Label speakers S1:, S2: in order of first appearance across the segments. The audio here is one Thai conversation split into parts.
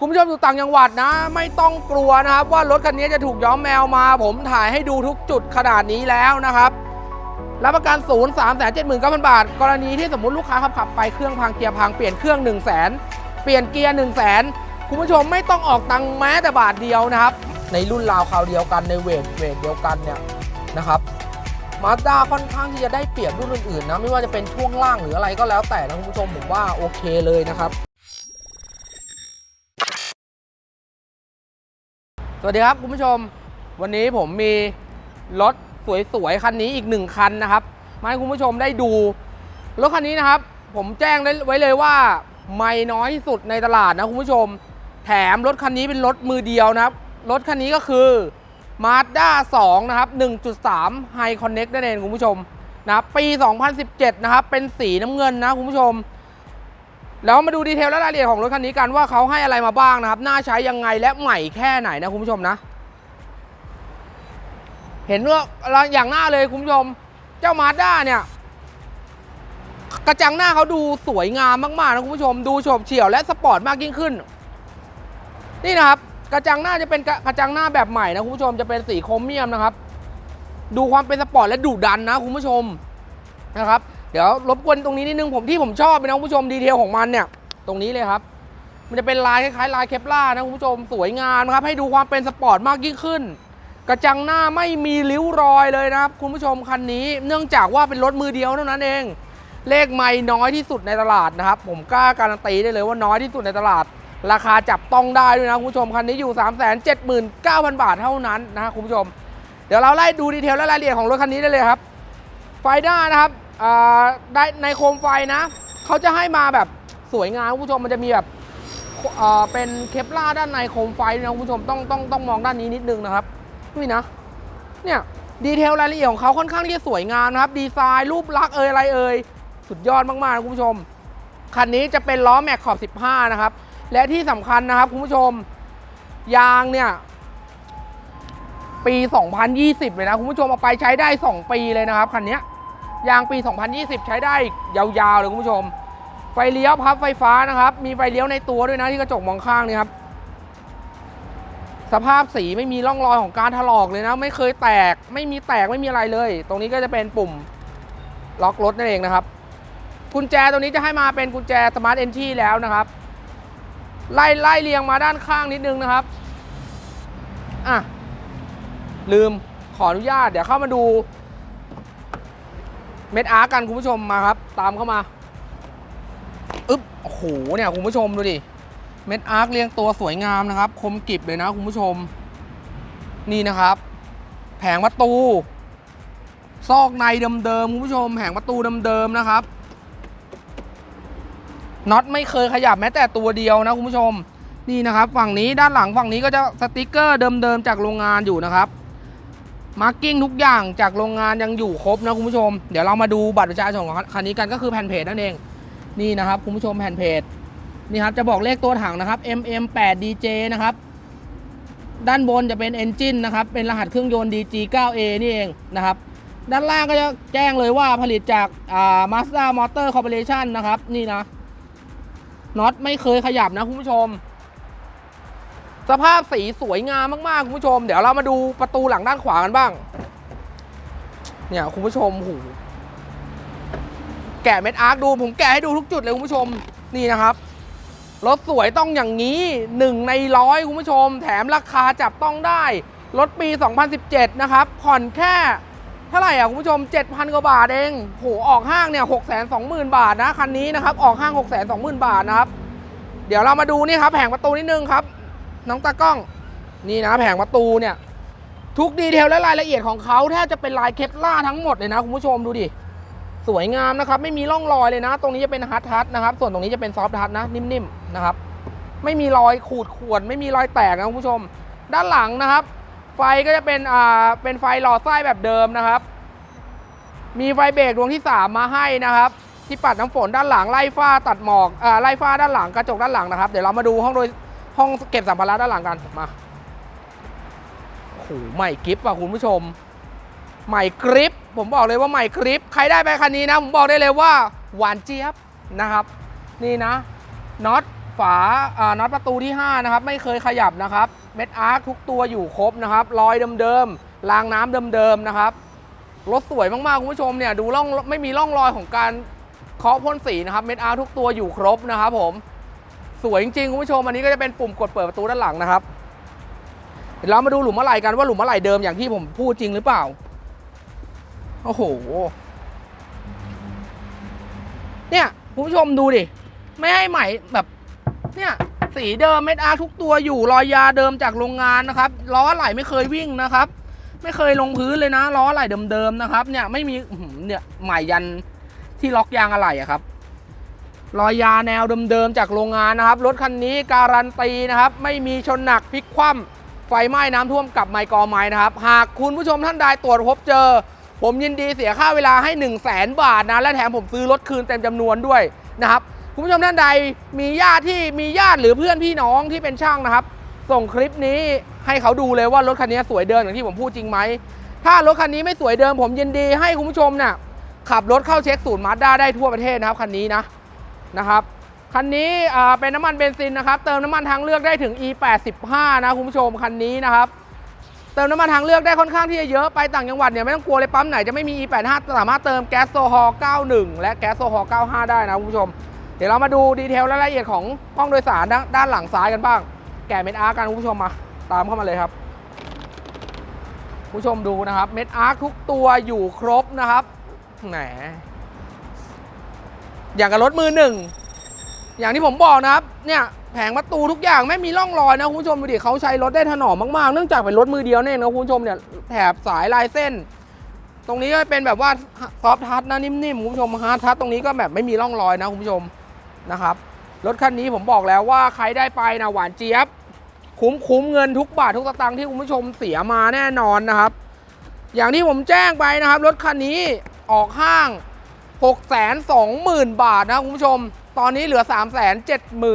S1: คุณผู้ชมอยู่ต่างจังหวัดนะ ไม่ต้องกลัวนะครับ ว่ารถคันนี้จะถูกย้อมแมวมา ผมถ่ายให้ดูทุกจุดขนาดนี้แล้วนะครับรับประกันศูนย์สามแสนเจ็ดหมื่นเก้าพันบาท กรณีที่สมมติลูกค้าขับขับไปเครื่องพังเกียร์พังเปลี่ยนเครื่อง1นึ่งแสนเปลี่ยนเกียร์1นึ่งแสนคุณผู้ชมไม่ต้องออกตังค์แม้แต่บาทเดียวนะครับ ในรุ่นราวคราวเดียวกันในเวทเวทเดียวกันเนี่ยนะครับมาด้าค่อนข้างที่จะได้เปรียบรุ่นอื่นๆนะไม่ว่าจะเป็นช่วงล่างหรืออะไรก็แล้วแต่นะคุณผู้ชมผมว่าโอเคเลยนะครับ วัสดีครับคุณผู้ชม วันนี้ผมมีรถสวยๆคันนี้อีกหนึ่งคันนะครับมาให้คุณผู้ชมได้ดูรถคันนี้นะครับ ผมแจ้งไว้เลยว่าไม่น้อยที่สุดในตลาดนะคุณผู้ชม แถมรถคันนี้เป็นรถมือเดียวนะครับรถคันนี้ก็คือ Mazda 2 นะครับ 1.3 High Connect นั่นเองคุณผู้ชมนะครับปี 2017 นะครับ เป็นสีน้ำเงินนะคุณผู้ชม แล้วมาดูดีเทลและรายละเอียดของรถคันนี้กันว่าเขาให้อะไรมาบ้างนะครับ น่าใช้ยังไงและใหม่แค่ไหนนะคุณผู้ชมนะ เห็นว่าอย่างหน้าเลยคุณผู้ชม เจ้ามาด้าเนี่ย กระจังหน้าเขาดูสวยงามมากๆนะคุณผู้ชม ดูโฉบเฉี่ยวและสปอร์ตมากยิ่งขึ้น นี่นะครับ กระจังหน้าจะเป็นกระจังหน้าแบบใหม่นะคุณผู้ชมจะเป็นสีโครเมียมนะครับ ดูความเป็นสปอร์ตและดุดันนะคุณผู้ชมนะครับ ดี๋ยวรบกวนตรงนี้นิดนึงผมที่ผมชอบนะคุณผู้ชมดีเทลของมันเนี่ย ตรงนี้เลยครับ มันจะเป็นลายคล้ายๆลายเคปล่านะคุณผู้ชมสวยงามครับ ให้ดูความเป็นสปอร์ตมากยิ่งขึ้น กระจังหน้าไม่มีริ้วรอยเลยนะครับ คุณผู้ชมคันนี้ เนื่องจากว่าเป็นรถมือเดียวเท่านั้นเอง เลขไม่น้อยที่สุดในตลาดนะครับ ผมกล้าการันตีได้เลยว่าน้อยที่สุดในตลาด ราคาจับต้องได้ด้วยนะคุณผู้ชมคันนี้อยู่ 3 7 9 0 0 0 บาทเท่านั้นนะค,คุณผู้ชม เดี๋ยวเราไล่ดูดีเทลและรายละเอียดของรถคันนี้ได้เลยครับ ไฟหน้านะครับ ได้ในโคมไฟนะ เขาจะให้มาแบบสวยงามคุณผู้ชมมันจะมีแบบเป็นเคปล่าด้านในโคมไฟนะคุณผู้ชมต้องต้องต้องมองด้านนี้นิดนึงนะครับนี่นะ เนี่ยดีเทลรายละเอียดของเขาค่อนข้างที่จะสวยงามนะครับ ดีไซน์รูปลักษณ์เอ่ยอะไรเอ่ยสุดยอดมากๆนะคุณผู้ชม คันนี้จะเป็นล้อแม็กขอบ 15 นะครับ และที่สำคัญนะครับคุณผู้ชม ยางเนี่ยปี 2020 เลยนะ คุณผู้ชมเอาไปใช้ได้ 2 ปีเลยนะครับคันนี้ ยางปี 2020 ใช้ได้ยาวๆเลยคุณผู้ชม ไฟเลี้ยวพับไฟฟ้านะครับ มีไฟเลี้ยวในตัวด้วยนะที่กระจกมองข้างนี่ครับ สภาพสีไม่มีร่องรอยของการถลอกเลยนะ ไม่เคยแตก ไม่มีแตกไม่มีอะไรเลย ตรงนี้ก็จะเป็นปุ่มล็อกรถนั่นเองนะครับ กุญแจตัวนี้จะให้มาเป็นกุญแจสมาร์ทเอนทีแล้วนะครับ ไล่ไล่เรียงมาด้านข้างนิดนึงนะครับ อะลืมขออนุญาตเดี๋ยวเข้ามาดู เม็ดอาร์กันคุณผู้ชมมาครับ ตามเข้ามาอึ๊บโอ้โหเนี่ยคุณผู้ชมดูดิเม็ดอาร์คเรียงตัวสวยงามนะครับ คมกริบเลยนะคุณผู้ชม นี่นะครับ แผงประตู ซอกในเดิมๆคุณผู้ชม แผงประตูเดิมๆนะครับน็อตไม่เคยขยับแม้แต่ตัวเดียวนะคุณผู้ชม นี่นะครับ ฝั่งนี้ด้านหลังฝั่งนี้ก็จะสติกเกอร์เดิมๆจากโรงงานอยู่นะครับ มาร์กิ้งทุกอย่างจากโรงงานยังอยู่ครบนะคุณผู้ชม เดี๋ยวเรามาดูบัตรประชาชนของคันนี้กันก็คือแผ่นเพจนั่นเอง นี่นะครับคุณผู้ชมแผ่นเพจนี่ครับจะบอกเลขตัวถังนะครับ MM8DJ นะครับ ด้านบนจะเป็น Engine นะครับ เป็นรหัสเครื่องยนต์ DG9A นี่เองนะครับ ด้านล่างก็จะแจ้งเลยว่าผลิตจากอ่า Mazda Motor Corporation นะครับ นี่นะน็อตไม่เคยขยับนะคุณผู้ชม สภาพสีสวยงามมากๆ คุณผู้ชม เดี๋ยวเรามาดูประตูหลังด้านขวากันบ้าง เนี่ยคุณผู้ชมหูแกะเม็ดอาร์คดู ผมแกะให้ดูทุกจุดเลยคุณผู้ชม นี่นะครับ รถสวยต้องอย่างนี้หนึ่งในร้อยคุณผู้ชม แถมราคาจับต้องได้ รถปี 2017 นะครับ ผ่อนแค่เท่าไหร่อะคุณผู้ชม 7,000 กว่าบาทเอง โห ออกห้างเนี่ย 620,000 บาทนะ คันนี้นะครับ ออกห้าง 620,000 บาทนะครับ เดี๋ยวเรามาดูนี่ครับแผงประตูนิดนึงครับ น้องตากล้อง นี่นะแผงประตูเนี่ย ทุกดีเทลและรายละเอียดของเขาแทบจะเป็นลายเคปล่าทั้งหมดเลยนะคุณผู้ชมดูดิสวยงามนะครับ ไม่มีร่องรอยเลยนะ ตรงนี้จะเป็นฮาร์ดทัชนะครับ ส่วนตรงนี้จะเป็นซอฟทัชนะ นิ่มๆนะครับ ไม่มีรอยขูดข่วนไม่มีรอยแตกนะคุณผู้ชม ด้านหลังนะครับ ไฟก็จะเป็นอ่าเป็นไฟหล่อไส้แบบเดิมนะครับ มีไฟเบรกดวงที่ 3 มาให้นะครับ ที่ปัดน้ำฝนด้านหลังไล่ฟ้าตัดหมอกอ่าไล่ฟ้าด้านหลังกระจกด้านหลังนะครับ เดี๋ยวเรามาดูห้องโดย ห้องเก็บสัมภาระด้านหลังกันมาโอ้โหใหม่กริปอะคุณผู้ชม ใหม่กริป ผมบอกเลยว่าใหม่กริป ใครได้ไปคันนี้นะ ผมบอกได้เลยว่าหวานเจี๊ยบนะครับ นี่นะน็อตฝาอ่าน็อตประตูที่ 5 นะครับ ไม่เคยขยับนะครับ เม็ดอาร์คทุกตัวอยู่ครบนะครับ รอยเดิมๆรางน้ำเดิมๆนะครับรถสวยมากๆ คุณผู้ชมเนี่ยดูร่องไม่มีร่องรอยของการเคาะพ่นสีนะครับ เม็ดอาร์คทุกตัวอยู่ครบนะครับผม สวยจริงๆคุณผู้ชมอันนี้ก็จะเป็นปุ่มกดเปิดประตูด้านหลังนะครับเดี๋ยวเรามาดูหลุมอะไหล่กันว่าหลุมอะไหล่เดิมอย่างที่ผมพูดจริงหรือเปล่าโอ้โหเนี่ยคุณผู้ชมดูดิไม่ให้ใหม่แบบเนี่ยสีเดิมเม็ดอาทุกตัวอยู่รอยยาเดิมจากโรงงานนะครับล้ออะไหล่ไม่เคยวิ่งนะครับ ไม่เคยลงพื้นเลยนะล้ออะไหล่เดิมๆนะครับ เนี่ยไม่มีเนี่ยใหม่ยันที่ล็อกยางอะไหล่อะครับ รอยยาแนวเดิมๆจากโรงงานนะครับ รถคันนี้การันตีนะครับ ไม่มีชนหนักพลิกคว่ำไฟไหม้น้ำท่วมกับไมกอไม้นะครับ หากคุณผู้ชมท่านใดตรวจพบเจอ ผมยินดีเสียค่าเวลาให้ 1 0 0 0 0แสนบาทนะ และแถมผมซื้อรถคืนเต็มจำนวนด้วยนะครับ คุณผู้ชมท่านใดมีญาติที่มีญาติหรือเพื่อนพี่น้องที่เป็นช่างนะครับ ส่งคลิปนี้ให้เขาดูเลยว่ารถคันนี้สวยเดิมอย่างที่ผมพูดจริงไหมถ้ารถคันนี้ไม่สวยเดิมผมยินดีให้คุณผู้ชมเนี่ยขับรถเข้าเช็คศูนย์มาสด้าได้ทั่วประเทศนะครับคันนี้นะ นะครับคันนี้เป็นน้ำมันเบนซินนะครับเติมน้ำมันทางเลือกได้ถึง E85 นะคุณผู้ชมคันนี้นะครับเติมน้ำมันทางเลือกได้ค่อนข้างที่จะเยอะไปต่างจังหวัดเนี่ยไม่ต้องกลัวเลยปั๊มไหนจะไม่มี E85 สามารถเติมแก๊สโซฮอล์91 และแก๊สโซฮอล์95 ได้นะคุณผู้ชม เดี๋ยวเรามาดูดีเทลและรายละเอียดของห้องโดยสารด้านหลังซ้ายกันบ้าง แกะเม็ดอาร์กันคุณผู้ชมมา ตามเข้ามาเลยครับผู้ชมดูนะครับเม็ดอาร์ทุกตัวอยู่ครบนะครับแหม อย่างกับรถมือหนึ่ง อย่างที่ผมบอกนะครับ เนี่ยแผงประตูทุกอย่างไม่มีร่องรอยนะคุณผู้ชมดูดิเขาใช้รถได้ถนอมมากๆ เนื่องจากเป็นรถมือเดียวเนี่ยนะคุณผู้ชมเนี่ยแถบสายลายเส้น ตรงนี้ก็เป็นแบบว่าซอฟทัชนะนิ่มๆคุณผู้ชมฮาร์ดทัชตรงนี้ก็แบบไม่มีร่องรอยนะคุณผู้ชมนะครับรถคันนี้ผมบอกแล้วว่าใครได้ไปนะหวานเจี๊ยบ คุ้มคุ้มเงินทุกบาททุกสตางค์ที่คุณผู้ชมเสียมาแน่นอนนะครับ อย่างที่ผมแจ้งไปนะครับ รถคันนี้ออกห้าง 6 2 0 0 0 0 บาทนะคุณผู้ชม ตอนนี้เหลือ 3 7 9 0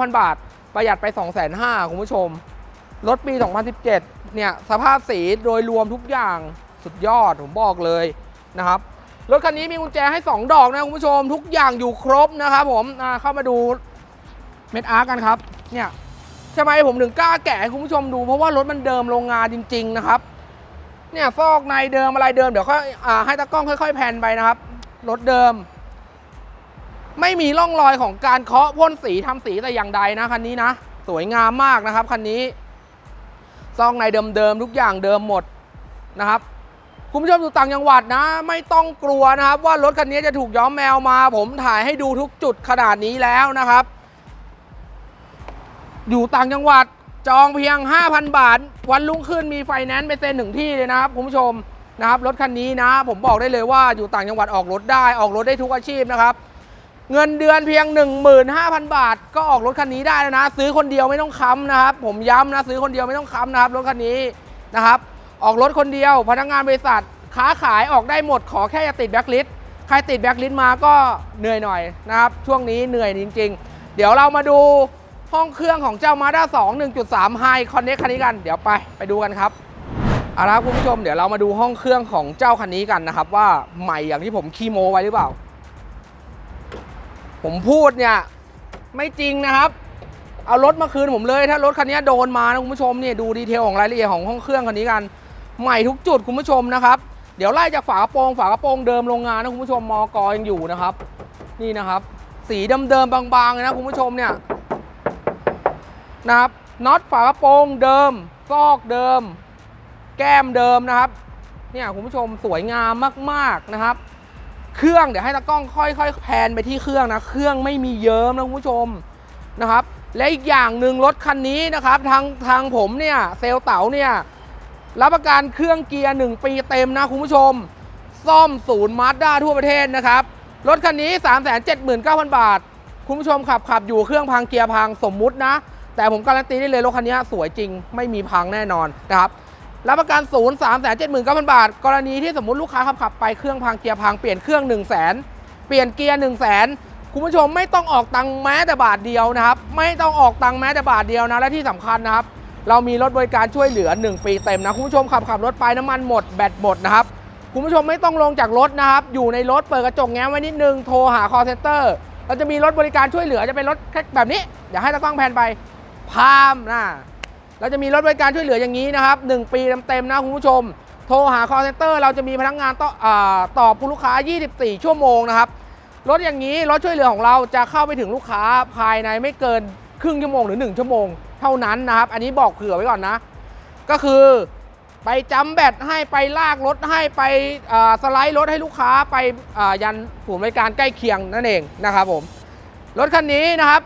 S1: 0 0 บาท ประหยัดไป 2 5 0 0 0คุณผู้ชม รถปี 2017 เนี่ย สภาพสีโดยรวมทุกอย่างสุดยอด ผมบอกเลยนะครับ รถคันนี้มีกุญแจให้ 2 ดอกนะคุณผู้ชม ทุกอย่างอยู่ครบนะครับผมเข้ามาดูเม็ดอาร์กันครับ เนี่ยทำไมผมถึงกล้าแกะให้คุณผู้ชมดูเพราะว่ารถมันเดิมโรงงานจริง ๆ นะครับ เนี่ยฟอกในเดิมอะไรเดิมเดี๋ยวค่อยให้ตากล้องค่อย ๆแผ่นไปนะครับ รถเดิม ไม่มีร่องรอยของการเคาะพ่นสีทำสีแต่อย่างใดนะคันนี้นะ สวยงามมากนะครับคันนี้ซองในเดิมๆทุกอย่างเดิมหมดนะครับคุณผู้ชมอยู่ต่างจังหวัดนะ ไม่ต้องกลัวนะครับ ว่ารถคันนี้จะถูกย้อมแมวมา ผมถ่ายให้ดูทุกจุดขนาดนี้แล้วนะครับ อยู่ต่างจังหวัดจองเพียง 5,000 บาท วันรุ่งขึ้นมีไฟแนนซ์ไปเซ็นถึงที่เลยนะครับคุณผู้ชม นะครับรถคันนี้นะ ผมบอกได้เลยว่าอยู่ต่างจังหวัดออกรถได้ออกรถได้ทุกอาชีพนะครับ เงินเดือนเพียง 15,000 บาท ก็ออกรถคันนี้ได้แล้วนะ ซื้อคนเดียวไม่ต้องค้ำนะครับ ผมย้ำนะซื้อคนเดียวไม่ต้องค้ำนะครับรถคันนี้นะครับ ออกรถคนเดียว พนักงานบริษัทค้าขายออกได้หมดขอแค่อย่าติดแบ็คลิสต์ใครติดแบ็คลิสต์มาก็เหนื่อยหน่อยนะครับช่วงนี้เหนื่อยจริง ๆ เดี๋ยวเรามาดูห้องเครื่องของเจ้า Mazda 2 1.3 High Connect คันนี้กัน เดี๋ยวไปไปดูกันครับ เอาละครับคุณผู้ชมเดี๋ยวเรามาดูห้องเครื่องของเจ้าคันนี้กันนะครับ ว่าใหม่อย่างที่ผมคีโมไว้หรือเปล่า ผมพูดเนี่ย ไม่จริงนะครับ เอารถมาคืนผมเลย ถ้ารถคันนี้โดนมานะคุณผู้ชมเนี่ยดูดีเทลของรายละเอียดของห้องเครื่องคันนี้กัน ใหม่ทุกจุดคุณผู้ชมนะครับ เดี๋ยวไล่จากฝากระโปรงฝากระโปรงเดิมโรงงานนะคุณผู้ชมมอกยังอยู่นะครับ นี่นะครับ สีเดิมๆบางๆเลยนะคุณผู้ชมเนี่ยนะครับน็อตฝากระโปรงเดิมซอกเดิม แก้มเดิมนะครับ เนี่ยคุณผู้ชมสวยงามมากๆนะครับ เครื่องเดี๋ยวให้ตากล้องค่อยๆแพนไปที่เครื่องนะ เครื่องไม่มีเยิ้มนะคุณผู้ชมนะครับ และอีกอย่างหนึ่งรถคันนี้นะครับ ทางทางผมเนี่ยเซลเต๋าเนี่ยรับประกันเครื่องเกียร์ 1 ปีเต็มนะคุณผู้ชม ซ่อมศูนย์มาสด้าทั่วประเทศนะครับ รถคันนี้ 379,000 บาท คุณผู้ชมขับขับอยู่เครื่องพังเกียร์พังสมมุตินะ แต่ผมการันตีได้เลยรถคันนี้สวยจริงไม่มีพังแน่นอนนะครับ รับประกันศูนย์สามแสนเจ็ดหมื่นเก้าพันบาท กรณีที่สมมติลูกค้าขับขับไปเครื่องพังเกียร์พังเปลี่ยนเครื่อง1นึ่งแสนเปลี่ยนเกียร์1นึ่งแสนคุณผู้ชมไม่ต้องออกตังค์แม้แต่บาทเดียวนะครับ ไม่ต้องออกตังค์แม้แต่บาทเดียวนะและที่สำคัญนะครับ เรามีรถบริการช่วยเหลือ 1 ปีเต็มนะคุณผู้ชมขับขับรถไปน้ำมันหมดแบตหมดนะครับคุณผู้ชมไม่ต้องลงจากรถนะครับ อยู่ในรถเปิดกระจกแง้มไว้นิดนึงโทรหา call center เราจะมีรถบริการช่วยเหลือจะเป็นรถแค่แบบนี้ เดี๋ยวให้ตากล้องแพนไปพามนะ เราจะมีรถบริการช่วยเหลืออย่างนี้นะครับ 1 ปีเต็มๆนะคุณผู้ชม โทรหา call center เราจะมีพนักงานต่อตอบผู้ลูกค้า 24 ชั่วโมงนะครับ รถอย่างนี้รถช่วยเหลือของเราจะเข้าไปถึงลูกค้าภายในไม่เกินครึ่งชั่วโมงหรือ 1 ชั่วโมง เท่านั้นนะครับ อันนี้บอกเผื่อไว้ก่อนนะ ก็คือไปจำแบตให้ไปลากรถให้ไปสไลด์รถให้ลูกค้าไปยันศูนย์บริการใกล้เคียงนั่นเองนะครับผมรถคันนี้นะครับ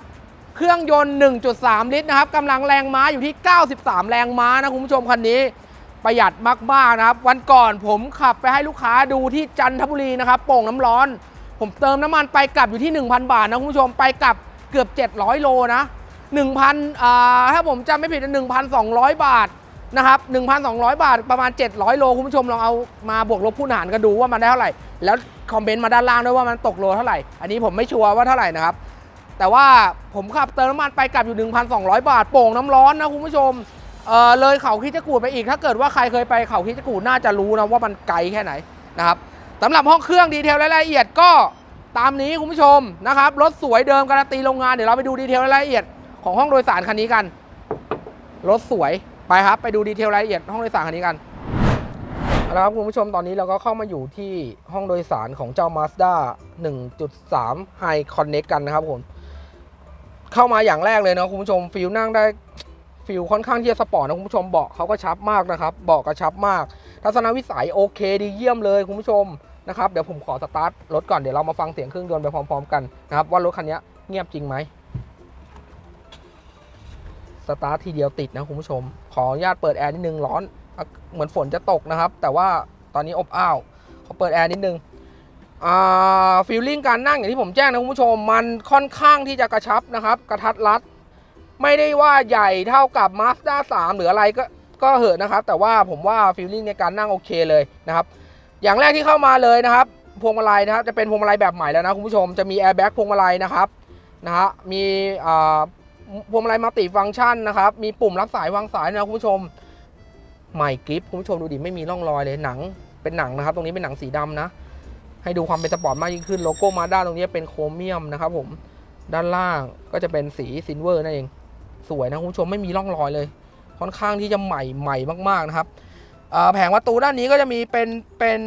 S1: เครื่องยนต์ 1.3 ลิตรนะครับกำลังแรงม้าอยู่ที่ 93 แรงม้านะคุณผู้ชมคันนี้ ประหยัดมากๆนะครับ วันก่อนผมขับไปให้ลูกค้าดูที่จันทบุรีนะครับโป่งน้ำร้อน ผมเติมน้ำมันไปกลับอยู่ที่ 1,000 บาทนะคุณผู้ชมไปกลับเกือบ 700 โลนะ1,000อ่าถ้าผมจำไม่ผิดนะ1,200 บาทนะครับ 1,200 บาทประมาณ 700 โลคุณผู้ชมลองเอามาบวกลบคูณหารกันดูว่ามันได้เท่าไหร่ แล้วคอมเมนต์มาด้านล่างด้วยว่ามันตกโลเท่าไหร่ อันนี้ผมไม่ชัวร์ว่าเท่าไหร่นะครับ แต่ว่าผมขับเติมน้ำมันไปกลับอยู่ 1,200 บาท โป่งน้ำร้อนนะคุณผู้ชมเออเลยเขาคิดจะกูดไปอีก ถ้าเกิดว่าใครเคยไปเขาคิดจะกูดน่าจะรู้นะว่ามันไกลแค่ไหนนะครับสำหรับห้องเครื่องดีเทลรายละเอียดก็ตามนี้คุณผู้ชมนะครับรถสวยเดิมการันตีโรงงานเดี๋ยวเราไปดูดีเทลรายละเอียดของห้องโดยสารคันนี้กันรถสวยไปครับ ไปดูดีเทลรายละเอียดห้องโดยสารคันนี้กันเอาละครับคุณผู้ชมตอนนี้เราก็เข้ามาอยู่ที่ห้องโดยสารของเจ้า Mazda 1.3 High Connect กันนะครับผม เข้ามาอย่างแรกเลยนะคุณผู้ชมฟิลนั่งได้ฟิลค่อนข้างที่จะสปอร์ตนะคุณผู้ชมเบาะเขาก็ชับมากนะครับเบาะกระชับมาก ทัศนวิสัยโอเคดีเยี่ยมเลยคุณผู้ชมนะครับเดี๋ยวผมขอสตาร์ทรถก่อนเดี๋ยวเรามาฟังเสียงเครื่องยนต์ไปพร้อมๆกันนะครับว่ารถคันนี้เงียบจริงไหมสตาร์ททีเดียวติดนะคุณผู้ชม ขออนุญาตเปิดแอร์นิดนึงร้อน เหมือนฝนจะตกนะครับ แต่ว่าตอนนี้อบอ้าวขอเปิดแอร์นิดนึง ฟีลลิ่งการนั่งอย่างที่ผมแจ้งนะคุณผู้ชม มันค่อนข้างที่จะกระชับนะครับ กระทัดรัด ไม่ได้ว่าใหญ่เท่ากับ Mazda 3 หรืออะไรก็ก็เหอะนะครับ แต่ว่าผมว่าฟีลลิ่งในการนั่งโอเคเลยนะครับ อย่างแรกที่เข้ามาเลยนะครับ พวงมาลัยนะครับ จะเป็นพวงมาลัยแบบใหม่แล้วนะคุณผู้ชม จะมีแอร์แบ็กพวงมาลัยนะครับ นะฮะ มีพวงมาลัยมัลติฟังก์ชันนะครับ มีปุ่มรับสายวางสายนะคุณผู้ชม ใหม่กริปคุณผู้ชมดูดิ ไม่มีร่องรอยเลย หนัง เป็นหนังนะครับ ตรงนี้เป็นหนังสีดำนะ ให้ดูความเป็นสปอร์ตมากยิ่งขึ้นโลโก้มาด้านตรงนี้เป็นโครเมียมนะครับผมด้านล่างก็จะเป็นสีซิลเวอร์นั่นเอง สวยนะคุณผู้ชมไม่มีร่องรอยเลย ค่อนข้างที่จะใหม่ใหม่มากๆนะครับแผงประตูด้านนี้ก็จะมีเป็นเป็น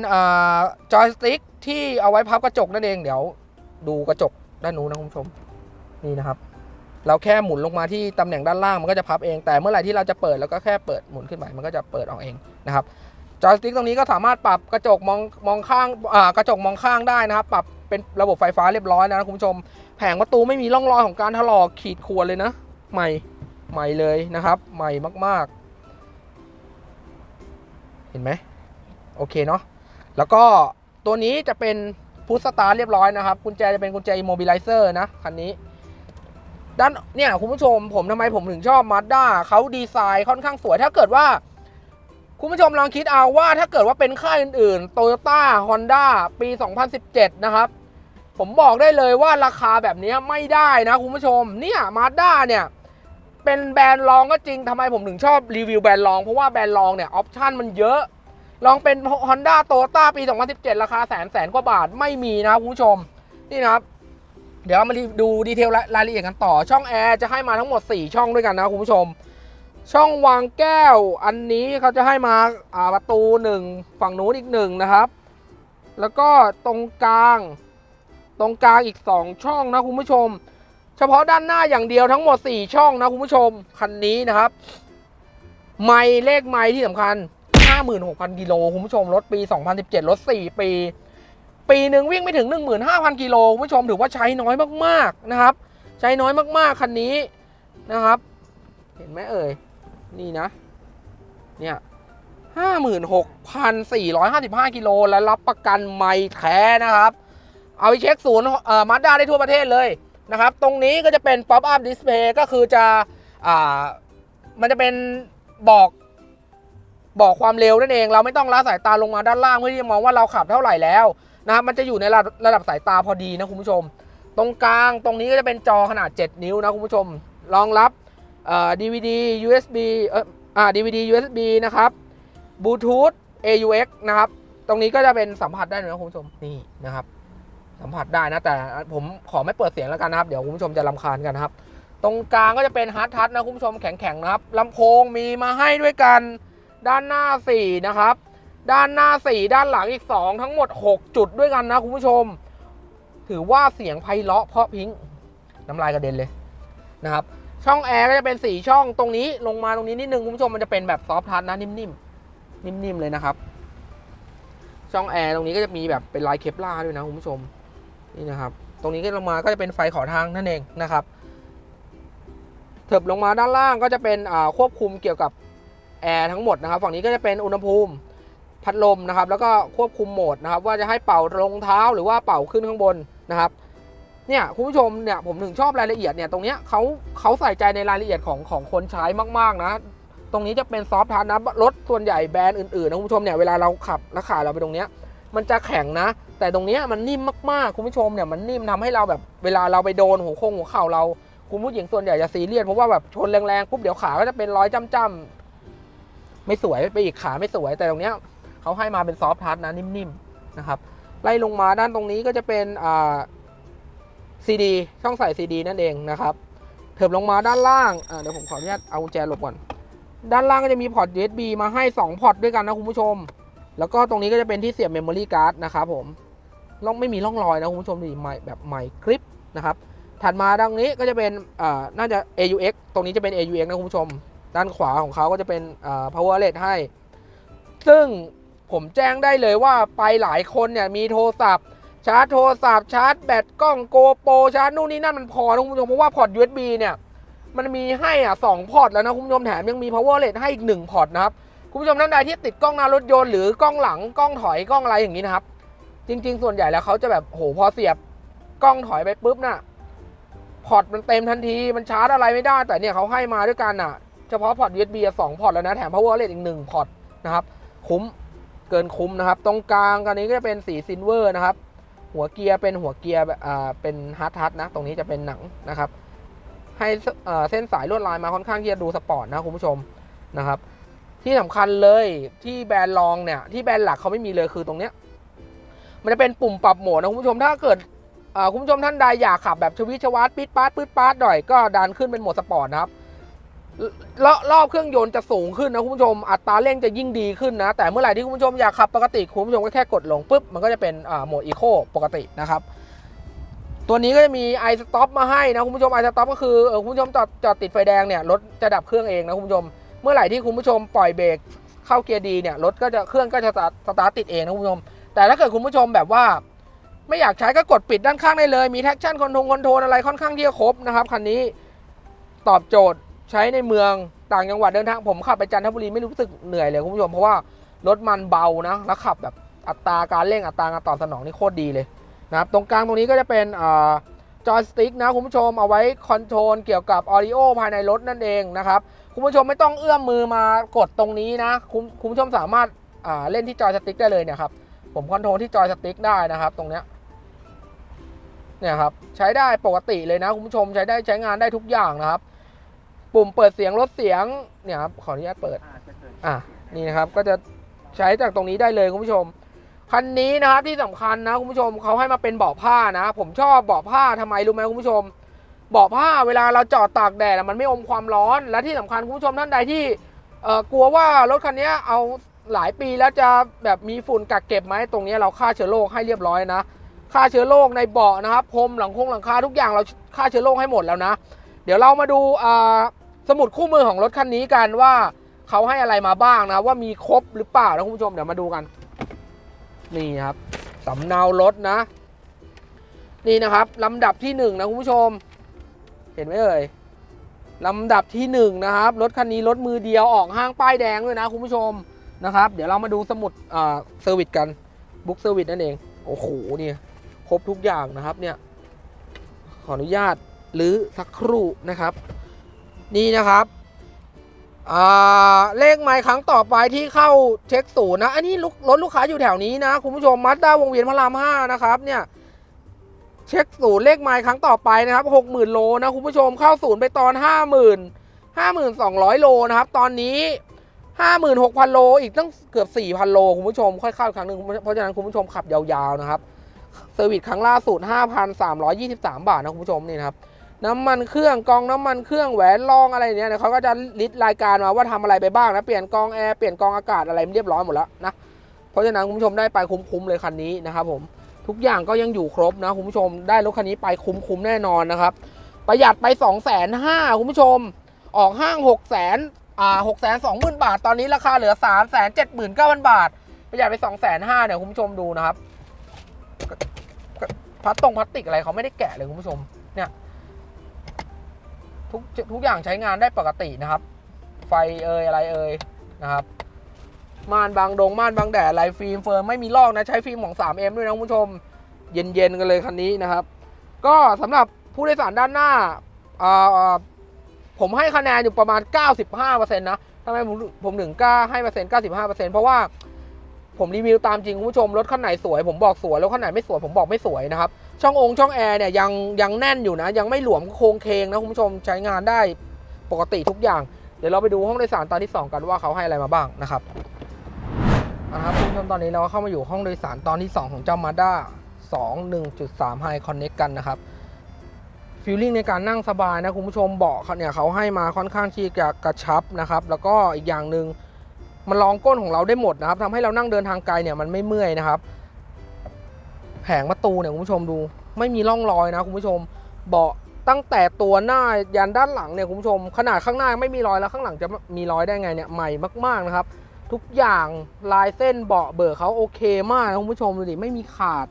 S1: จอยสติ๊กที่เอาไว้พับกระจกนั่นเองเดี๋ยวดูกระจกด้านนู้นนะคุณผู้ชมนี่นะครับ เราแค่หมุนลงมาที่ตำแหน่งด้านล่างมันก็จะพับเองแต่เมื่อไหร่ที่เราจะเปิดเราก็แค่เปิดหมุนขึ้นไปมันก็จะเปิดออกเองนะครับ จอยสติ๊กตรงนี้ก็สามารถปรับกระจกมองมองข้างอ่ากระจกมองข้างได้นะครับ ปรับเป็นระบบไฟฟ้าเรียบร้อยนะคุณผู้ชม แผงประตูไม่มีร่องรอยของการถลอกขีดข่วนเลยนะ ใหม่ใหม่เลยนะครับ ใหม่มากๆ เห็นไหมโอเคเนาะแล้วก็ตัวนี้จะเป็นพุทสตาร์เรียบร้อยนะครับกุญแจจะเป็นกุญแจอิโมบิลิเซอร์นะคันนี้ด้านเนี่ยคุณผู้ชมผมทำไมผมถึงชอบมาด้าเขาดีไซน์ค่อนข้างสวยถ้าเกิดว่า คุณผู้ชมลองคิดเอาว่าถ้าเกิดว่าเป็นค่ายอื่นๆ Toyota Honda ปี 2017 นะครับ ผมบอกได้เลยว่าราคาแบบนี้ไม่ได้นะคุณผู้ชม เนี่ยมาด้าเนี่ย เป็นแบรนด์รองก็จริงทำไมผมถึงชอบรีวิวแบรนด์รอง เพราะว่าแบรนด์รองเนี่ยออปชั่นมันเยอะ ลองเป็น Honda Toyota ปี 2017 ราคาแสนแสนกว่าบาทไม่มีนะคุณผู้ชม นี่นะครับ เดี๋ยวเรามาดูดีเทลรายละเอียดกันต่อช่องแอร์จะให้มาทั้งหมด 4 ช่องด้วยกันนะคุณผู้ชม ช่องวางแก้วอันนี้เขาจะให้มาาประตูหนึ่งฝั่งนู้นอีกหนึ่งนะครับ แล้วก็ตรงกลาง ตรงกลางอีก 2 ช่องนะคุณผู้ชม เฉพาะด้านหน้าอย่างเดียวทั้งหมด 4 ช่องนะคุณผู้ชมคันนี้นะครับ ไม่เลขไม่ที่สำคัญ 56,000กิโลคุณผู้ชมรถปี 2017 รถ 4 ปี ปีหนึ่งวิ่งไม่ถึง 15,000กิโลคุณผู้ชมถือว่าใช้น้อยมากๆนะครับ ใช้น้อยมากๆคันนี้นะครับ เห็นไหมเอ่ย นี่นะ เนี่ยห้าหมื่นหกพันสี่ร้อยห้าสิบห้ากิโลและรับประกันไม่แท้นะครับ เอาไปเช็คศูนย์เอ่อมาด้าได้ทั่วประเทศเลยนะครับ ตรงนี้ก็จะเป็นป๊อปอัพดิสเพย์ก็คือจะอ่ามันจะเป็นบอกบอกความเร็วนั่นเอง เราไม่ต้องละสายตาลงมาด้านล่างเพื่อที่จะมองว่าเราขับเท่าไหร่แล้วนะครับมันจะอยู่ในระระดับสายตาพอดีนะคุณผู้ชม ตรงกลางตรงนี้ก็จะเป็นจอขนาด 7 นิ้วนะคุณผู้ชมรองรับ เอ่อ DVD USB เอ่ออ่า DVD USB นะครับบลูทูธ AUX นะครับ ตรงนี้ก็จะเป็นสัมผัสได้เลยนะคุณผู้ชมนี่นะครับ สัมผัสได้นะแต่ผมขอไม่เปิดเสียงแล้วกันนะครับ เดี๋ยวคุณผู้ชมจะรำคาญกันนะครับ ตรงกลางก็จะเป็นฮาร์ดทัชนะคุณผู้ชมแข็งๆนะครับลำโพงมีมาให้ด้วยกันด้านหน้า 4 นะครับ ด้านหน้า 4 ด้านหลังอีก 2 ทั้งหมด 6 จุดด้วยกันนะคุณผู้ชม ถือว่าเสียงไพเราะเพราะพิ้งน้ำลายกระเด็นเลยนะครับ ช่องแอร์ก็จะเป็น4ช่องตรงนี้ลงมาตรงนี้นิดนึงคุณผู้ชมมันจะเป็นแบบซอฟท์ทัชนะนิ่มๆนิ่มๆเลยนะครับ ช่องแอร์ตรงนี้ก็จะมีแบบเป็นลายเคปลาด้วยนะคุณผู้ชมนี่นะครับ ตรงนี้ก็ลงมาก็จะเป็นไฟขอทางนั่นเองนะครับเถิบลงมาด้านล่างก็จะเป็นควบคุมเกี่ยวกับแอร์ทั้งหมดนะครับ ฝั่งนี้ก็จะเป็นอุณหภูมิพัดลมนะครับ แล้วก็ควบคุมโหมดนะครับ ว่าจะให้เป่าลงเท้าหรือว่าเป่าขึ้นข้างบนนะครับ เนี่ยคุณผู้ชมเนี่ยผมถึงชอบรายละเอียดเนี่ยตรงเนี้ยเขาเขาใส่ใจในรายละเอียดของของคนใช้มากๆนะตรงนี้จะเป็นซอฟท์ทัชนะรถส่วนใหญ่แบรนด์อื่นๆนะคุณผู้ชมเนี่ยเวลาเราขับแล้วขาเราไปตรงเนี้ยมันจะแข็งนะ แต่ตรงเนี้ยมันนิ่มมากๆ คุณผู้ชมเนี่ยมันนิ่มทำให้เราแบบเวลาเราไปโดนหัวโค้งหัวเข่าเรา คุณผู้หญิงส่วนใหญ่จะซีเรียสเพราะว่าแบบชนแรงๆปุ๊บเดี๋ยวขาก็จะเป็นรอยจ้ำๆไม่สวยไปอีกขาไม่สวยแต่ตรงเนี้ยเขาให้มาเป็นซอฟท์ทัชนะนิ่มๆนะครับไล่ลงมาด้านตรงนี้ก็จะเป็นอ่า ซีดีช่องใส่ซีดีนั่นเองนะครับเถิบลงมาด้านล่างเดี๋ยวผมขออนุญาตเอากุญแจหลบก่อน ด้านล่างก็จะมีพอร์ต USB มาให้ 2 พอร์ตด้วยกันนะคุณผู้ชม แล้วก็ตรงนี้ก็จะเป็นที่เสียบเมมโมรี่การ์ดนะครับผมล่องไม่มีร่องรอยนะคุณผู้ชมดีใหม่แบบใหม่คลิปนะครับ ถัดมาดังนี้ก็จะเป็นอ่าน่าจะ AUX ตรงนี้จะเป็น AUX นะคุณผู้ชม ด้านขวาของเขาก็จะเป็นอ่า power outlet ให้ ซึ่งผมแจ้งได้เลยว่าไปหลายคนเนี่ยมีโทรศัพท์ ชาร์จโทรศัพท์ชาร์จแบตกล้องโกโปรชาร์จนู่นนี่นั่นมันพอนะคุณผู้ชมเพราะว่าพอร์ต USB เนี่ยมันมีให้อะสองพอร์ตแล้วนะคุณผู้ชมแถมยังมี power LED ให้อีกหนึ่งพอร์ตนะครับคุณผู้ชมท่านใดที่ติดกล้องหน้ารถยนต์หรือกล้องหลังกล้องถอยกล้องอะไรอย่างนี้นะครับ จริง ๆ ส่วนใหญ่แล้วเขาจะแบบโหพอเสียบกล้องถอยไปปุ๊บน่ะพอร์ตมันเต็มทันทีมันชาร์จอะไรไม่ได้ แต่เนี่ยเขาให้มาด้วยกันอะเฉพาะพอร์ต USB อะสองพอร์ตแล้วนะแถม power LED อีกหนึ่งพอร์ตนะครับคุ้มเกินคุ้มนะครับ ตรงกลางกันนี้ก็จะเป็นสีซิลเวอร์นะครับ หัวเกียร์เป็นหัวเกียร์เป็นฮาร์ดทัชนะ ตรงนี้จะเป็นหนังนะครับ ให้เสเอ่อเส้นสายลวดลายมาค่อนข้างที่จะดูสปอร์ตนะคุณผู้ชมนะครับ ที่สำคัญเลยที่แบรนด์รองเนี่ยที่แบรนด์หลักเขาไม่มีเลยคือตรงเนี้ยมันจะเป็นปุ่มปรับโหมดนะคุณผู้ชมถ้าเกิดคุณผู้ชมท่านใดอยากขับแบบชวิชวัดปิดปาร์ตปิดปาร์ตหน่อยก็ดันขึ้นเป็นโหมดสปอร์ตนะครับ รอบรอบเครื่องยนต์จะสูงขึ้นนะคุณผู้ชม อัตราเร่งจะยิ่งดีขึ้นนะ แต่เมื่อไหร่ที่คุณผู้ชมอยากขับปกติคุณผู้ชมก็แค่กดลงปุ๊บมันก็จะเป็นโหมดอีโคปกตินะครับตัวนี้ก็จะมี i stop มาให้นะคุณผู้ชม i stop ก็คือเออคุณผู้ชมจอดจอดติดไฟแดงเนี่ยรถจะดับเครื่องเองนะคุณผู้ชม เมื่อไหร่ที่คุณผู้ชมปล่อยเบรกเข้าเกียร์ดีเนี่ยรถก็จะเครื่องก็จะสตาร์ทสตาร์ทติดเองนะคุณผู้ชม แต่ถ้าเกิดคุณผู้ชมแบบว่า ไม่อยากใช้ก็กดปิดด้านข้างได้เลย มีแท็กชั่นคอนโทรลคอนโทรลอะไรค่อนข้างที่จะครบนะครับคันนี้ตอบโจทย์ ใช้ในเมืองต่างจังหวัดเดินทางผมขับไปจันทบุรีไม่รู้สึกเหนื่อยเลยคุณผู้ชมเพราะว่ารถมันเบานะแล้วขับแบบอัตราการเร่งอัตราการตอบสนองนี่โคตรดีเลยนะครับตรงกลางตรงนี้ก็จะเป็นอจอยสติ๊กนะคุณผู้ชมเอาไว้คอนโทรลเกี่ยวกับออดิโอภายในรถนั่นเองนะครับคุณผู้ชมไม่ต้องเอื้อมมือมากดตรงนี้นะคุณคุณผู้ชมสามารถเล่นที่จอยสติ๊กได้เลยเนี่ยครับผมคอนโทรลที่จอยสติ๊กได้นะครับ ตรงเนี้ยเนี่ยครับใช้ได้ปกติเลยนะคุณผู้ชมใช้ได้ใช้งานได้ทุกอย่างนะครับ ปุ่มเปิดเสียงลดเสียงเนี่ยครับขออนุญาตเปิด
S2: อ่าจะเกิด
S1: อะนี่นะครับก็จะใช้จากตรงนี้ได้เลยคุณผู้ชมคันนี้นะครับที่สำคัญนะคุณผู้ชมเขาให้มาเป็นเบาะผ้านะ ผมชอบเบาะผ้าทำไมรู้ไหมคุณผู้ชมเบาะผ้าเวลาเราจอดตากแดดอะมันไม่อมความร้อน และที่สำคัญคุณผู้ชมท่านใดที่เอ่อกลัวว่ารถคันนี้เอาหลายปีแล้วจะแบบมีฝุ่นกักเก็บไหมตรงนี้เราฆ่าเชื้อโรคให้เรียบร้อยนะฆ่าเชื้อโรคในเบาะนะครับพรมหลังคงหลังคาทุกอย่างเราฆ่าเชื้อโรคให้หมดแล้วนะ เดี๋ยวเรามาดูอ่า สมุดคู่มือของรถคันนี้กันว่าเขาให้อะไรมาบ้างนะ ว่ามีครบหรือเปล่านะคุณผู้ชมเดี๋ยวมาดูกัน นี่ครับสำเนารถนะ นี่นะครับลำดับที่หนึ่งนะคุณผู้ชม เห็นไหมเอ่ยลำดับที่หนึ่งนะครับรถคันนี้รถมือเดียวออกห้างป้ายแดงด้วยนะคุณผู้ชมนะครับ เดี๋ยวเรามาดูสมุดเอ่าเซอร์วิสกันบุ๊กเซอร์วิสนั่นเองโอ้โหเนี่ยครบทุกอย่างนะครับเนี่ยขออนุญาตหรือสักครู่นะครับ นี่นะครับเลขไมล์ครั้งต่อไปที่เข้าเช็คศูนย์นะ อันนี้ลูกรถลูกค้าอยู่แถวนี้นะ คุณผู้ชมมัดด้าวงเวียนพระรามห้านะครับเนี่ยเช็คศูนย์เลขไมล์ครั้งต่อไปนะครับหกหมื่นโลนะคุณผู้ชมเข้าศูนย์ไปตอนห้าหมื่นห้าหมื่นสองร้อยโลนะครับตอนนี้ห้าหมื่นหกพันโลอีกตั้งเกือบสี่พันโลคุณผู้ชมค่อยเข้าอีกครั้งหนึ่งเพราะฉะนั้นคุณผู้ชมขับยาวๆนะครับเซอร์วิสครั้งล่าสุด5,323บาทนะคุณผู้ชมนี่นะครับ น้ำมันเครื่องกองน้ำมันเครื่องแหวนรองอะไรเนี่ยเขาก็จะลิสต์รายการมาว่าทำอะไรไปบ้างนะเปลี่ยนกองแอร์เปลี่ยนกองอากาศอะไรเรียบร้อยหมดแล้วนะเพราะฉะนั้นคุณผู้ชมได้ไปคุ้มๆเลยคันนี้นะครับผมทุกอย่างก็ยังอยู่ครบนะคุณผู้ชมได้รถคันนี้ไปคุ้มๆแน่นอนนะครับประหยัดไป2 5 0 0 0คุณผู้ชม ออกห้าง6 0 0 0 0อ่า6 2 0 0 0 0บาท ตอนนี้ราคาเหลือ3 7 9 0 0 0บาท ประหยัดไป2 5 0 0 0เนี่ยคุณผู้ชมดูนะครับพลาสตรงพลาสติกอะไรเขาไม่ได้แกะเลยคุณผู้ชมเนี่ย ทุกทุกอย่างใช้งานได้ปกตินะครับ ไฟเอ่ยอะไรเอ่ยนะครับม่านบางดงม่านบางแดดอะไรฟิล์มเฟิร์มไม่มีลอกนะใช้ฟิล์มของ 3M ด้วยนะคุณผู้ชม เย็นๆกันเลยคันนี้นะครับ ก็สำหรับผู้โดยสารด้านหน้าอ่าผมให้คะแนนอยู่ประมาณ 95%นะทำไมผมผมถึงกล้าให้เปอร์เซ็นต์95%เพราะว่าผมรีวิวตามจริงคุณผู้ชมรถคันไหนสวยผมบอกสวยรถคันไหนไม่สวยผมบอกไม่สวยนะครับ ช่ององค์ช่องแอร์เนี่ยยังยังแน่นอยู่นะ ยังไม่หลวมโครงเคงนะคุณผู้ชมใช้งานได้ปกติทุกอย่าง เดี๋ยวเราไปดูห้องโดยสารตอนที่ 2 กันว่าเขาให้อะไรมาบ้างนะครับเอาละครับคุณผู้ชมตอนนี้เราก็เข้ามาอยู่ห้องโดยสารตอนที่ 2 ของเจ้า Mazda 2 1.3 High Connect กันนะครับฟีลลิ่งในการนั่งสบายนะคุณผู้ชมเบาะเขาเนี่ยเขาให้มาค่อนข้างที่จะกระชับนะครับ แล้วก็อีกอย่างหนึ่งมันรองก้นของเราได้หมดนะครับทำให้เรานั่งเดินทางไกลเนี่ยมันไม่เมื่อยนะครับ ผงประตูเนี่ยคุณผู้ชมดูไม่มีร่องรอยนะคุณผู้ชมเบาะตั้งแต่ตัวหน้ายันด้านหลังเนี่ยคุณผู้ชม ขนาดข้างหน้าไม่มีรอยแล้วข้างหลังจะมีรอยได้ไงเนี่ยใหม่มากๆนะครับ ทุกอย่างลายเส้นเบาะเบอร์เขาโอเคมากนะคุณผู้ชมดูดิไม่มีขาด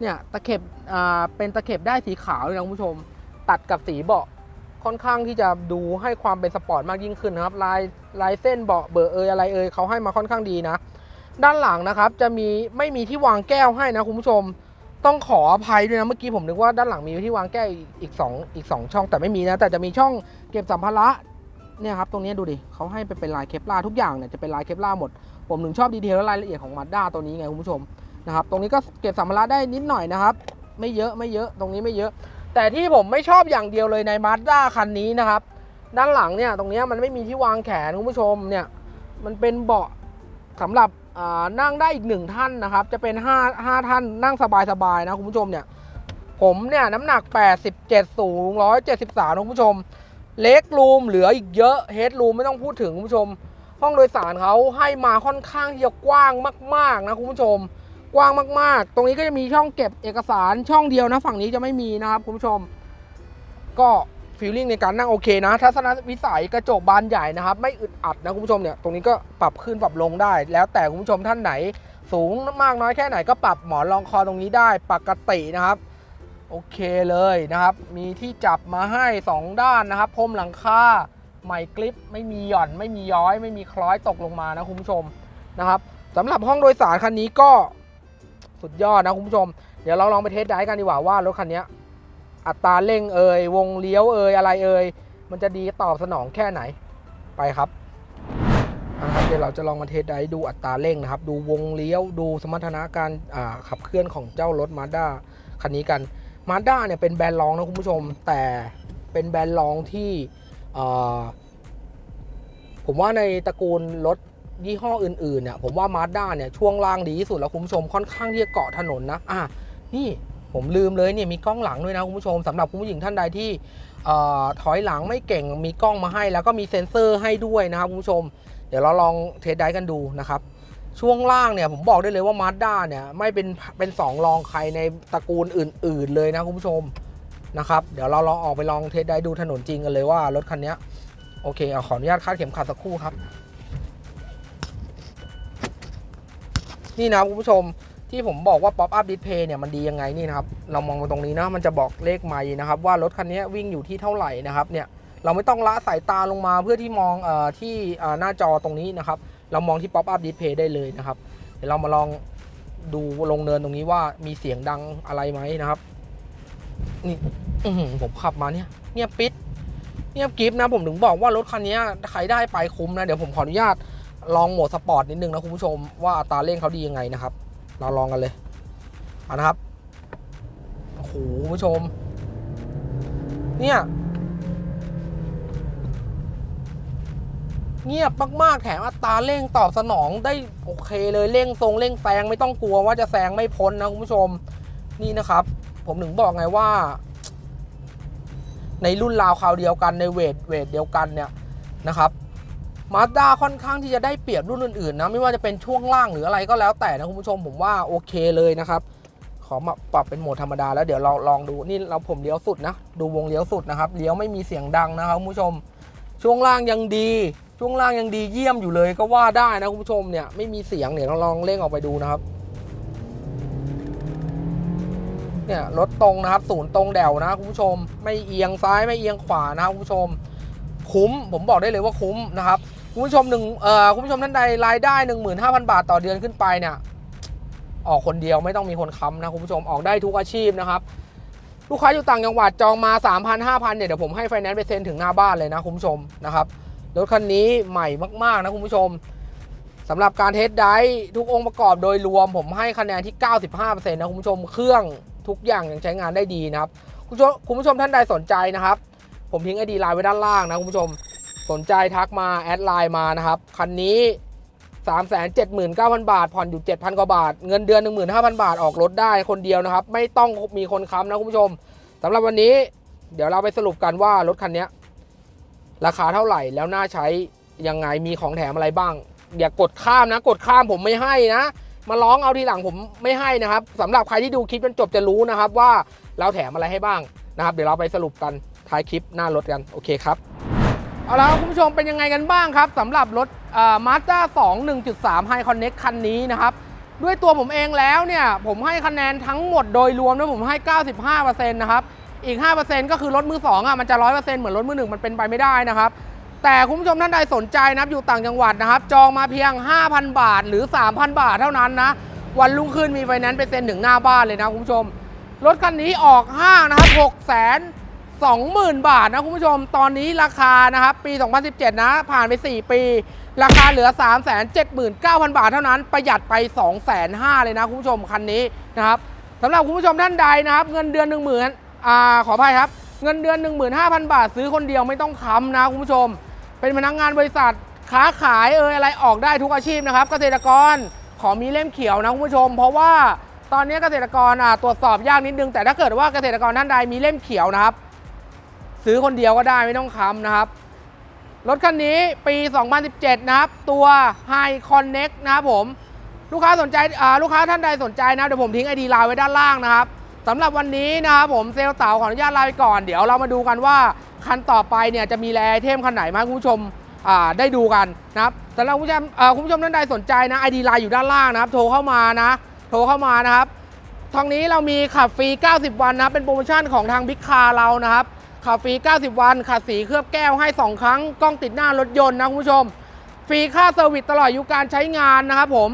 S1: เนี่ยตะเข็บอ่าเป็นตะเข็บได้สีขาวเลยนะคุณผู้ชม ตัดกับสีเบาะค่อนข้างที่จะดูให้ความเป็นสปอร์ตมากยิ่งขึ้นนะครับลายลายเส้นเบาะเบอร์เอยอะไรเอยเขาให้มาค่อนข้างดีนะ ด้านหลังนะครับจะมีไม่มีที่วางแก้วให้นะคุณผู้ชม ต้องขออภัยด้วยนะ เมื่อกี้ผมนึกว่าด้านหลังมีที่วางแก้วอีกอีกสองอีกสองช่องแต่ไม่มีนะ แต่จะมีช่องเก็บสัมภาระเนี่ยครับ ตรงนี้ดูดิเขาให้ไปเป็นลายเคปลาร์ทุกอย่างเนี่ยจะเป็นลายเคปลาร์หมด ผมถึงชอบดีเทลและรายละเอียดของมาด้าตัวนี้ไงคุณผู้ชมนะครับ ตรงนี้ก็เก็บสัมภาระได้นิดหน่อยนะครับ ไม่เยอะไม่เยอะตรงนี้ไม่เยอะ แต่ที่ผมไม่ชอบอย่างเดียวเลยในมาด้าคันนี้นะครับ ด้านหลังเนี่ยตรงนี้มันไม่มีที่วางแขนคุณผู้ชมเนี่ยมันเป็นเบาะสำหรับ นั่งได้อีกหนึ่งท่านนะครับ จะเป็น5 5ท่านนั่งสบายๆนะคุณผู้ชมเนี่ย ผมเนี่ยน้ำหนัก 87 สูง 173นะคุณผู้ชม เล็กรูมเหลืออีกเยอะเฮดรูมไม่ต้องพูดถึงคุณผู้ชม ห้องโดยสารเขาให้มาค่อนข้างที่จะกว้างมาก ๆ นะคุณผู้ชม กว้างมากๆ ตรงนี้ก็จะมีช่องเก็บเอกสารช่องเดียวนะ ฝั่งนี้จะไม่มีนะครับคุณผู้ชม ก็ ฟีลลิ่งในการนั่งโอเคนะทัศนวิสัยกระจกบานใหญ่นะครับ ไม่อึดอัดนะคุณผู้ชมเนี่ยตรงนี้ก็ปรับขึ้นปรับลงได้ แล้วแต่คุณผู้ชมท่านไหน สูงมากน้อยแค่ไหนก็ปรับหมอนรองคอตรงนี้ได้ปกตินะครับโอเคเลยนะครับ มีที่จับมาให้ 2 ด้านนะครับพรมหลังคาใหม่กริปไม่มีหย่อน ไม่มีย้อย ไม่มีคล้อยตกลงมานะคุณผู้ชมนะครับสำหรับห้องโดยสารคันนี้ก็สุดยอดนะคุณผู้ชม เดี๋ยวเราลองไปเทสไดรฟ์กันดีกว่าว่ารถคันนี้ อัตราเร่งเอ่ยวงเลี้ยวเอ่ยอะไรเอ่ยมันจะดีตอบสนองแค่ไหนไปครับนะครับเดี๋ยวเราจะลองมาเทสไดดูอัตราเร่งนะครับ ดูวงเลี้ยวดูสมรรถนะการขับเคลื่อนของเจ้ารถมาด้าคันนี้กันมาด้าเนี่ยเป็นแบรนด์รองนะคุณผู้ชม แต่เป็นแบรนด์รองที่ผมว่าในตระกูลรถยี่ห้ออื่นๆเนี่ยผมว่ามาด้าเนี่ยช่วงล่างดีที่สุดแล้วคุณผู้ชมค่อนข้างที่จะเกาะถนนนะอะนี่ ผมลืมเลยเนี่ยมีกล้องหลังด้วยนะคุณผู้ชมสำหรับคุณผู้หญิงท่านใดที่ถอยหลังไม่เก่งมีกล้องมาให้ แล้วก็มีเซ็นเซอร์ให้ด้วยนะครับคุณผู้ชม เดี๋ยวเราลองเทสได้กันดูนะครับช่วงล่างเนี่ยผมบอกได้เลยว่ามาสด้าเนี่ยไม่เป็นเป็นสองรองใครในตระกูลอื่น ๆ เลยนะคุณผู้ชมนะครับเดี๋ยวเราลองออกไปลองเทสได้ดูถนนจริงกันเลยว่ารถคันนี้โอเคเอาขออนุญาตคาดเข็มขัดสักครู่ครับ นี่นะคุณผู้ชม ที่ผมบอกว่า Pop Up Display เนี่ยมันดียังไงนี่นะครับ เรามองมาตรงนี้นะ มันจะบอกเลขไมล์นะครับ ว่ารถคันนี้วิ่งอยู่ที่เท่าไหร่นะครับเนี่ยเราไม่ต้องละสายตาลงมาเพื่อที่มองเออที่เอ่อหน้าจอตรงนี้นะครับ เรามองที่ Pop Up Display ได้เลยนะครับ เดี๋ยวเรามาลองดูลงเนินตรงนี้ว่ามีเสียงดังอะไรไหมนะครับ นี่ผมขับมาเนี่ยเงียบปิดเงียบกริฟนะผมถึงบอกว่ารถคันนี้ใครได้ไปคุ้มนะ เดี๋ยวผมขออนุญาตลองโหมดสปอร์ตนิดนึงนะคุณผู้ชมว่าอัตราเร่งเขาดียังไงนะครับ เราลองกันเลยเอานะครับโอ้โหผู้ชม เนี่ย เงียบมากๆแถมอัตราเร่งตอบสนองได้โอเคเลยเร่งทรงเร่งแซงไม่ต้องกลัวว่าจะแซงไม่พ้นนะคุณผู้ชม นี่นะครับ ผมถึงบอกไงว่า ในรุ่นราวคราวเดียวกันในเวทเวทเดียวกันเนี่ยนะครับ มาด้าค่อนข้างที่จะได้เปรียบรุ่นอื่นๆนะไม่ว่าจะเป็นช่วงล่างหรืออะไรก็แล้วแต่นะคุณผู้ชมผมว่าโอเคเลยนะครับขอมาปรับเป็นโหมดธรรมดาแล้วเดี๋ยวเราลองดูนี่เราผมเลี้ยวสุดนะดูวงเลี้ยวสุดนะครับเลี้ยวไม่มีเสียงดังนะครับคุณผู้ชม ช่วงล่างยังดี ช่วงล่างยังดีเยี่ยมอยู่เลยก็ว่าได้นะคุณผู้ชมเนี่ยไม่มีเสียงเนี่ยเราลองเร่งออกไปดูนะครับเนี่ยรถตรงนะครับศูนย์ตรงแดวนะคุณผู้ชม ไม่เอียงซ้ายไม่เอียงขวานะครับคุณผู้ชม คุ้มผมบอกได้เลยว่าคุ้มนะครับ คุณผู้ชมหนึ่งเอ่อคุณผู้ชมท่านใดรายได้ 15,000 บาทต่อเดือนขึ้นไปเนี่ยออกคนเดียวไม่ต้องมีคนค้ำนะคุณผู้ชมออกได้ทุกอาชีพนะครับลูกค้าอยู่ต่างจังหวัดจองมา 3,000 5,000เนี่ยเดี๋ยวผมให้ไฟแนนซ์ไปเซ็นถึงหน้าบ้านเลยนะคุณผู้ชมนะครับรถคันนี้ใหม่มากๆนะคุณผู้ชมสำหรับการเทสไดรฟ์ทุกองค์ประกอบโดยรวมผมให้คะแนนที่ 95%นะคุณผู้ชมเครื่องทุกอย่างยังใช้งานได้ดีนะครับคุณผู้ชมคุณผู้ชมท่านใดสนใจนะครับ ผมทิ้งไอดีไลน์ไว้ด้านล่างนะคุณผู้ชม สนใจทักมาแอดไลน์มานะครับ คันนี้ 379,000 บาท ผ่อนอยู่ 7,000 กว่าบาท เงินเดือน 15,000 บาทออกรถได้คนเดียวนะครับ ไม่ต้องมีคนค้ำนะคุณผู้ชมสำหรับวันนี้เดี๋ยวเราไปสรุปกันว่ารถคันนี้ราคาเท่าไหร่แล้วน่าใช้ยังไงมีของแถมอะไรบ้างอย่ากดข้ามนะ กดข้ามผมไม่ให้นะ มาร้องเอาทีหลังผมไม่ให้นะครับสำหรับใครที่ดูคลิปจนจบจะรู้นะครับว่าเราแถมอะไรให้บ้างนะครับ เดี๋ยวเราไปสรุปกันท้ายคลิปหน้ารถกันโอเคครับ เอาละครับคุณผู้ชมเป็นยังไงกันบ้างครับสำหรับรถมาสด้า2 1.3 High Connect คันนี้นะครับ ด้วยตัวผมเองแล้วเนี่ย ผมให้คะแนนทั้งหมดโดยรวมด้วยผมให้ 95%นะครับ อีก 5%ก็คือรถมือ2อะมันจะ 100%เหมือนรถมือ1 มันเป็นไปไม่ได้นะครับ แต่คุณผู้ชมท่านใดสนใจนะครับอยู่ต่างจังหวัดนะครับ จองมาเพียง 5,000 บาทหรือ 3,000 บาทเท่านั้นนะ วันรุ่งขึ้นมีไฟแนนซ์ไปเซ็นถึงหน้าบ้านเลยนะคุณผู้ชมรถคันนี้ออกห้างนะครับ6 0 0 0 0 20,000 บาทนะคุณผู้ชม ตอนนี้ราคานะครับปี 2017 นะ ผ่านไป 4 ปี ราคาเหลือ 379,000 บาทเท่านั้น ประหยัดไป 2,500เลยนะคุณผู้ชมคันนี้นะครับสำหรับคุณผู้ชมท่านใดนะครับ เงินเดือน 1 0,000อ่าขออภัยครับ เงินเดือน 15,000 บาทซื้อคนเดียวไม่ต้องค้ำนะคุณผู้ชม เป็นพนักงานบริษัทค้าขายเอออะไรออกได้ทุกอาชีพนะครับ เกษตรกรขอมีเล่มเขียวนะคุณผู้ชม เพราะว่าตอนนี้เกษตรกรตรวจสอบยากนิดนึง แต่ถ้าเกิดว่าเกษตรกรท่านใดมีเล่มเขียวนะครับ ซื้อคนเดียวก็ได้ไม่ต้องค้ำนะครับ รถคันนี้ปี 2017 นะครับ ตัว High Connect นะครับผม ลูกค้าสนใจอ่าลูกค้าท่านใดสนใจนะเดี๋ยวผมทิ้งไอดีไลน์ไว้ด้านล่างนะครับสำหรับวันนี้นะครับผมเซลล์เต๋าขออนุญาตลาไปก่อน เดี๋ยวเรามาดูกันว่าคันต่อไปเนี่ยจะมีแรไอเทมคันไหนมาคุณผู้ชมอ่าได้ดูกันนะครับสำหรับคุณผู้ชมอ่าคุณผู้ชมท่านใดสนใจนะไอดีไลน์อยู่ด้านล่างนะครับโทรเข้ามานะ โทรเข้ามานะครับทางนี้เรามีขับฟรี 90 วันนะเป็นโปรโมชั่นของทางบิ๊กคาเรานะครับ ขับฟรี 90 วัน ขัดสีเคลือบแก้วให้ 2 ครั้ง กล้องติดหน้ารถยนต์นะคุณผู้ชม ฟรีค่าเซอร์วิสตลอดอายุการใช้งานนะครับผม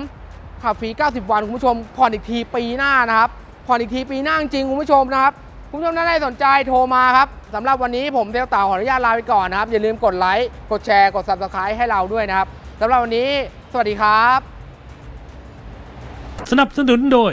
S1: ขับฟรี 90 วันคุณผู้ชม ผ่อนอีกทีปีหน้านะครับ ผ่อนอีกทีปีหน้าจริงคุณผู้ชมนะครับ คุณผู้ชมท่านใดสนใจโทรมาครับสำหรับวันนี้ผมเทลต่าขออนุญาตลาไปก่อนนะครับ อย่าลืมกดไลค์ กดแชร์ กด subscribe ให้เราด้วยนะครับสำหรับวันนี้ สวัสดีครับ
S2: สนับสนุนโดย